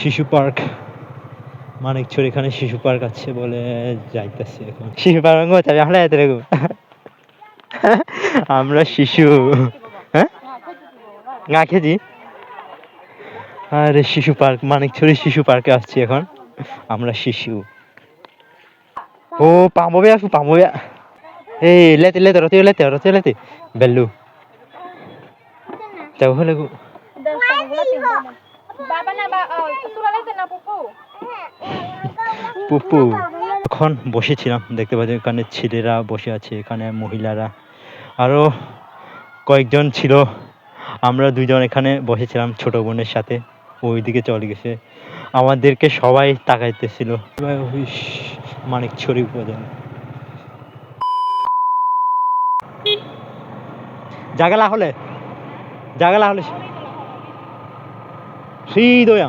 শিশু পার্ক। মানিকচুর এখানে শিশু পার্ক আছে বলে যাইতেছি এখন। শিশু পার্ক যাবে আমরা এত আমরা শিশু। হ্যাঁ? না খেজি আরে শিশু পার্ক মানিকছড়ি শিশু পার্কে আসছি এখন। আমরা শিশু। ও পামবে আসু পামবে এই, লেতে লেতে রতে লেতে রতে লেতে। বেল্লু। যাও হলে পুপু? এখন বসেছিলাম। দেখতে পাচ্ছি এখানে ছেলেরা বসে আছে, এখানে মহিলারা। আরও কয়েকজন ছিল। আমরা দুজন এখানে বসেছিলাম ছোট বোনের সাথে। ওইদিকে চলে গেছে। আমাদেরকে সবাই তাকাইতেছিল। মানিক ছড়ি উপজেলা জাগালা হলে জাগালা হলে শ্রীদয়া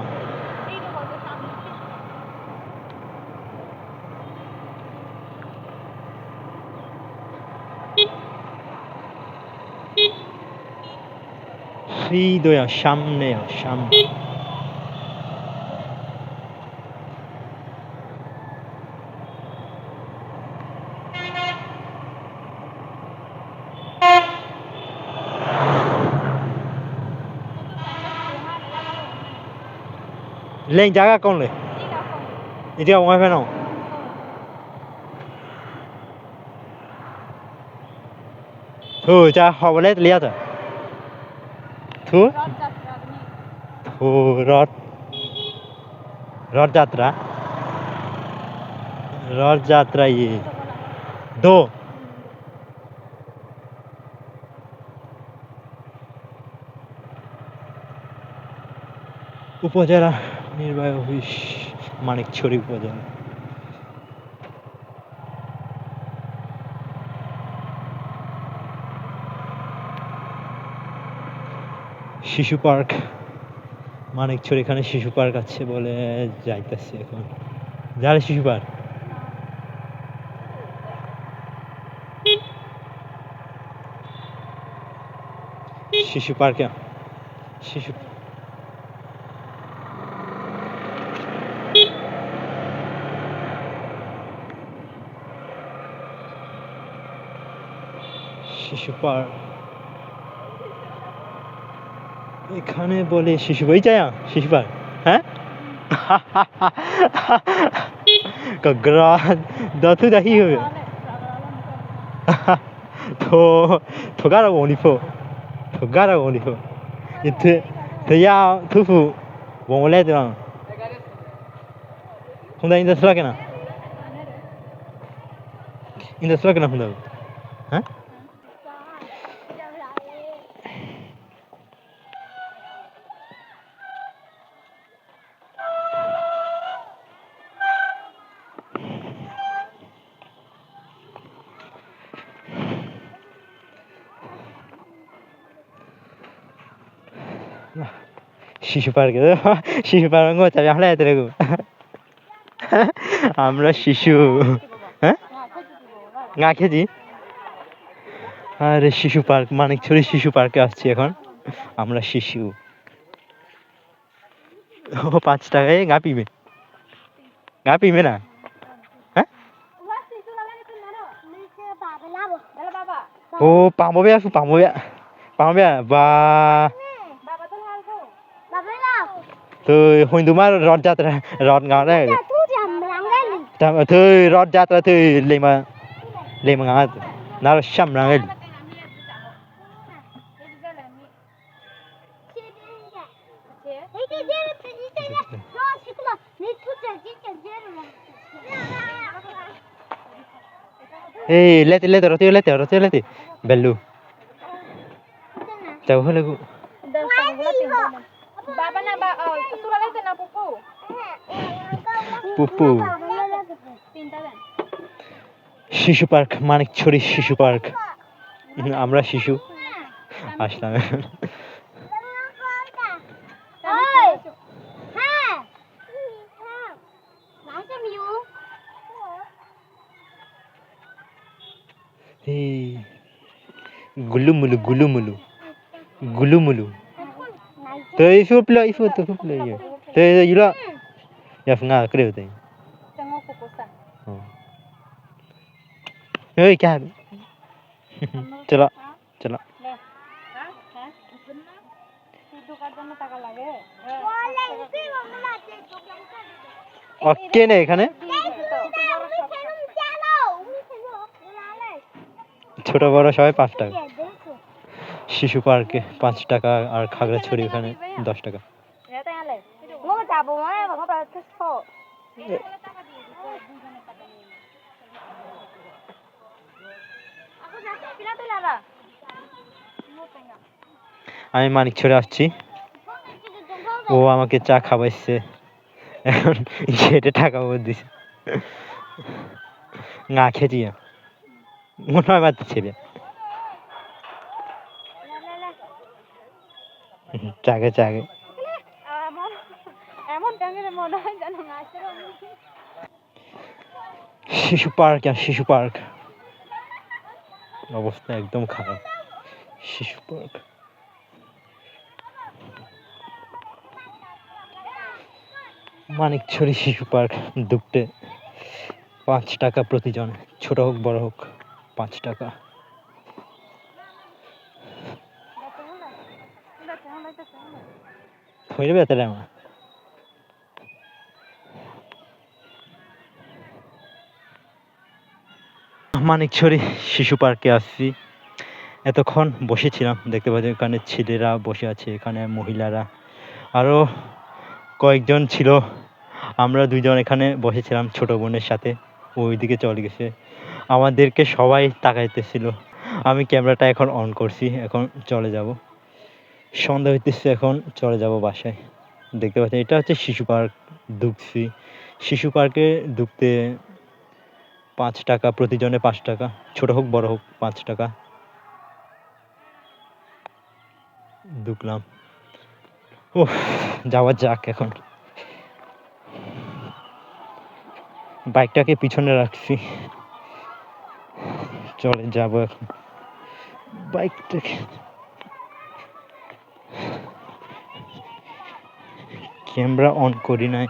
শ্রীদয়া সামনে আয়, সামনে lên জায়গা কোন লে এটা ওই ফেনো থু যা হবলে লিয়া তো থু রথ রথযাত্রা। রথযাত্রা ইয়ে। দো। উপজেলা নির্বাহী অফিস মানিকছড়ি উপজেলা। শিশু পার্ক। মানিকছড়ি এখানে শিশু পার্ক আছে বলে যাইতেছি এখন। যারে শিশু পার্ক? শিশু পার্কে শিশু শিশু পার্ক। এখানে বলে শিশু ওই যায় শিশুপাল হ্যাঁ গ্রান দাতু দাহি হবে 더 더가라고 오니포. 더가라고 오니포. 이때 더야 투푸 몽골레드랑. 혼자 인데 쓰라게나. 인데 쓰라게나 혼자 응? শিশু পার্কে শিশু পার্ক যাবে আমরা এত রকম আমরা শিশু। হ্যাঁ? না খেজি আরে শিশু পার্ক, মানিকছড়ি শিশু পার্কে আসছি এখন। আমরা শিশু। ও, পাঁচ টাকায় গা পিবে। গা পিবে না? হ্যাঁ. ও পামবে আসু পামবে পামবে বা Thôi hồi đúng mà rót chặt ra, rót ngọt đấy. Tam thôi rót chặt ra thôi lên mà lên mà ngọt. Nó sầm ra ngay. Hey, lete, lete, rotio, lete, rotio, lete. Bellu. Tahu lagu. পুপু। শিশু park মানিক ছড়ি শিশু park. আমরা শিশু। আসলাম। গুলুমুলু গুলুমুলু। গুলুমুলু। তো এই ফুপলো এই ফুপলো gì đó? Ya na creo te. Tengo pupusa. Ơi টাকা লাগে বলে কি নেই এখানে ছোট বড় সবাই পাঁচ টাকা শিশু পার্কে পাঁচ টাকা আর খাগড়াছড়ি ওখানে দশ টাকা যাব মানে কথা আমি মানিক ছড়ে আসছি। ও আমাকে চা খাওয়াইছে। এখন গেটে টাকা ওর দিছে। না খেয়েছি মনে হয় বাচ্চা ছেলে চাগে চাগে মনে হয় যেন শিশু পার্ক আর শিশু পার্ক। অবস্থা একদম খারাপ। শিশু পার্ক। মানিকছড়ি শিশু পার্ক দুপটে। পাঁচ টাকা প্রতিজন ছোট হোক বড় হোক পাঁচ টাকা। হয়ে যাবে এত টাইম মানিকছড়ি শিশু পার্কে আসছি। এতক্ষণ বসেছিলাম, দেখতে পাচ্ছি এখানে ছেলেরা বসে আছে, এখানে মহিলারা। আরও কয়েকজন ছিল, আমরা দুজন এখানে বসেছিলাম ছোট বোনের সাথে ওইদিকে চলে গেছে। আমাদেরকে সবাই তাকাইতেছিল। আমি ক্যামেরাটা এখন অন করছি, এখন চলে যাব। সন্ধ্যা হইতেছে এখন, চলে যাব বাসায়। দেখতে পাচ্ছেন, এটা হচ্ছে শিশু পার্ক, ঢুকছি। শিশু পার্কে ঢুকতে পাঁচ টাকা, প্রতিজনে পাঁচ টাকা। ছোট হোক, বড় হোক, পাঁচ টাকা। ঢুকলাম ও যাওয়া যাক এখন। বাইকটাকে পিছনে রাখছি। চলে যাব এখন। বাইকটাকে ক্যামেরা অন করি নাই।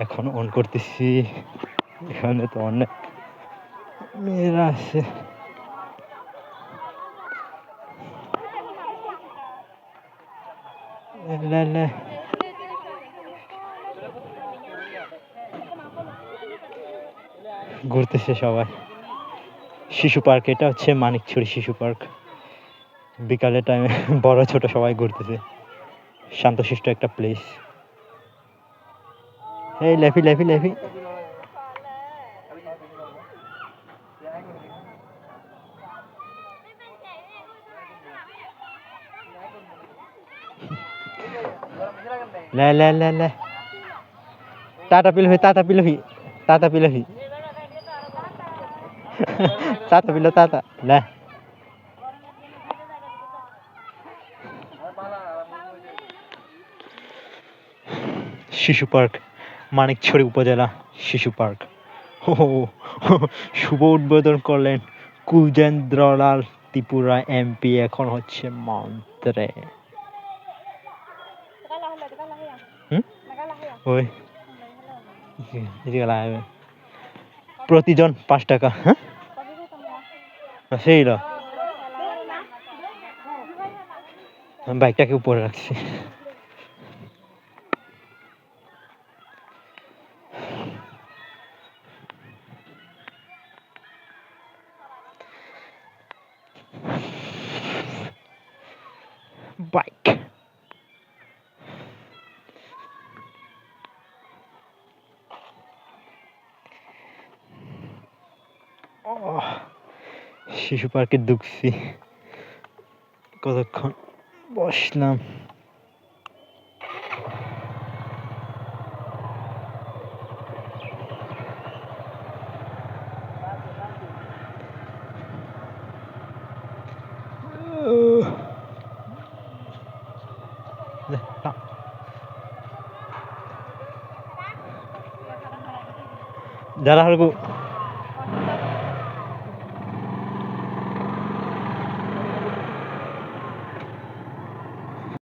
এখন অন করতেছি। এখানে তো অনেক মেয়েরা আছে ঘুরতেছে সবাই। শিশু পার্ক, এটা হচ্ছে মানিকছড়ি শিশু পার্ক। বিকালে টাইমে বড় ছোট সবাই ঘুরতেছে। শান্তশিষ্ট একটা প্লেস এই লেফি লেফি লেফি। লে লে লে লে tata পিলহি tata পিলহি tata পিলহি tata pillow tata লে শিশু পার্ক মানিকছড়ি উপজেলা শিশু পার্ক ও শুভ উদ্বোধন করলেন কুজেন্দ্রলাল ত্রিপুরা এমপি এখন হচ্ছে মন্ত্রে। ওই। প্রতিজন পাঁচ টাকা হ্যাঁ? সেই বাইকটাকে উপরে রাখছি। শিশু পার্কে ঢুকছি। কতক্ষণ বসলাম? যারা হারগো